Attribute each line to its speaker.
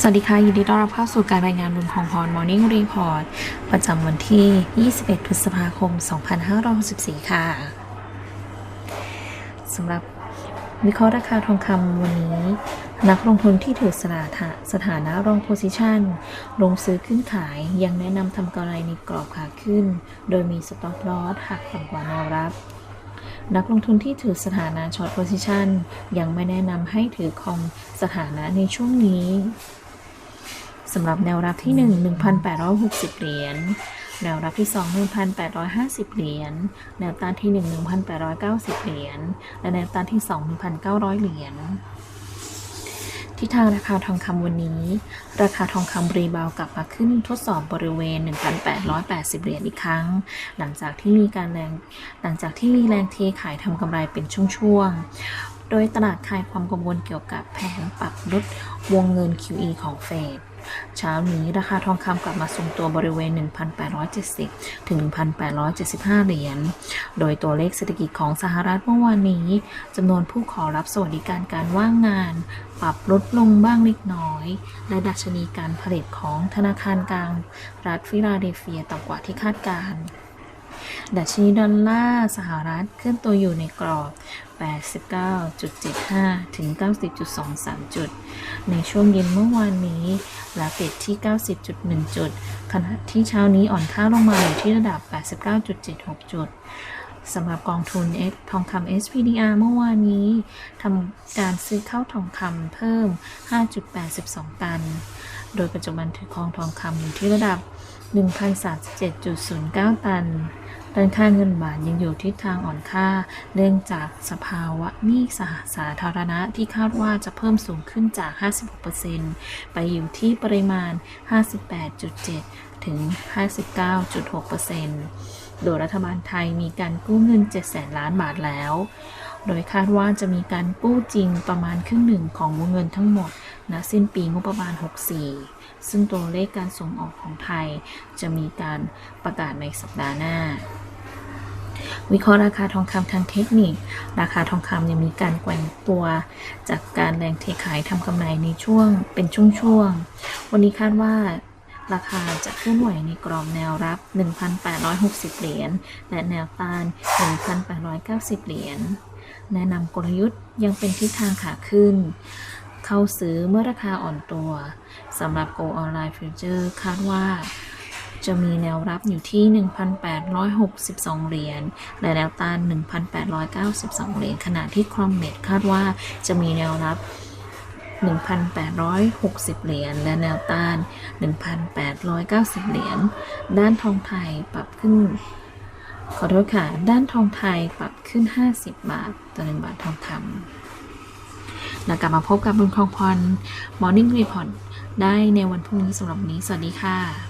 Speaker 1: สวัสดีค่ะ ยินดีต้อนรับเข้าสู่การรายงานบุญของพร Morning Report ประจำวันที่ 21 พฤษภาคม 2564 ค่ะสำหรับวิเคราะห์ราคาทองคำวันนี้ นักลงทุนที่ถือสถานะสถานะรองโพซิชันลงซื้อขึ้นขายยังแนะนำทำกำไรในกรอบขาขึ้น โดยมีสต็อปลอสหักต่ำกว่าแนวรับนักลงทุนที่ถือสถานะช็อตโพซิชันยังไม่แนะนำให้ถือคองสถานะในช่วงนี้ สำหรับแนวรับที่ 1 1,860 เหรียญ แนวรับที่ 2 1,850 เหรียญ แนวต้านที่ 1 1,890 เหรียญ และแนวต้านที่2 1,900 เหรียญทิศทางราคาทองคำวันนี้ ราคาทองคำรีบาวกลับมาขึ้นทดสอบบริเวณ 1,880 เหรียญอีกครั้ง หลังจากที่มีการแรงหลังจากที่มีแรงเทขายทำกำไรเป็นช่วงๆ โดยตลาดคลายความกังวลเกี่ยวกับแผนปรับลดวงเงิน QE ของเฟด เช้านี้ราคาทองคำกลับมาทรงตัวบริเวณ 1,870 ถึง 1,875 เหรียญ โดยตัวเลขเศรษฐกิจของสหรัฐเมื่อวานนี้จำนวนผู้ขอรับสวัสดิการการว่างงาน ปรับลดลงบ้างเล็กน้อย และดัชนีการผลิตของธนาคารกลาง รัฐฟิลาเดลเฟียต่ำกว่าที่คาดการณ์ ดัชนีดอลลาร์สหรัฐเคลื่อนตัวอยู่ในกรอบ 89.75 ถึง 90.23 จุด ในช่วงเย็นเมื่อวานนี้และปิดที่ 90.1 จุด ขณะที่เช้านี้อ่อนค่าลงมาอยู่ที่ระดับ 89.76 จุดสำหรับกองทุน X ทองคำ SPDR เมื่อวานนี้ทำการซื้อเข้าทองคำเพิ่ม 5.82 ตัน โดยปัจจุบันถือครองทองคำอยู่ที่ระดับ 1,037.09 ตัน ด้านค่าเงินบาทยังอยู่ทิศทางอ่อนค่า เนื่องจากสภาวะหนี้สหสาธารณะที่คาดว่าจะเพิ่มสูงขึ้นจาก 56%ไปอยู่ที่ปริมาณ 58.7 ถึง 59.6%โดยรัฐบาลไทยมีการกู้เงิน 7 แสนล้านบาทแล้ว โดยคาดว่าจะมีการกู้จริงประมาณครึ่งหนึ่งของวงเงินทั้งหมด ณสิ้นปีงบประมาณ 64 ซึ่งตัวเลขการส่งออกของไทยจะมีการประกาศในสัปดาห์หน้า วิเคราะห์ราคาทองคำทางเทคนิค ราคาทองคำยังมีการแกว่งตัว จากการแรงเทขายทำกำไรในช่วงเป็นช่วงๆ วันนี้คาดว่าราคาจะเคลื่อนไหวในกรอบแนวรับ 1,860 เหรียญ และแนวต้าน 1,890 เหรียญ แนะนำกลยุทธ์ยังเป็นทิศทางขาขึ้น เข้าซื้อเมื่อราคาอ่อนตัวสำหรับ Go Online Future คาดว่าจะมีแนวรับอยู่ที่ 1,862 เหรียญ และแนวต้าน 1,892 เหรียญ ขณะที่ครอมเมดคาดว่าจะมีแนวรับ 1,860 เหรียญ และแนวต้าน 1,890 เหรียญ ด้านทองไทยปรับขึ้น ขอโทษค่ะ ด้านทองไทยปรับขึ้น 50 บาท ต่อ1บาททองคำ แล้วกลับมาพบกับบุญครองพร Morning Report ได้ในวันพรุ่งนี้สำหรับนี้ สวัสดีค่ะ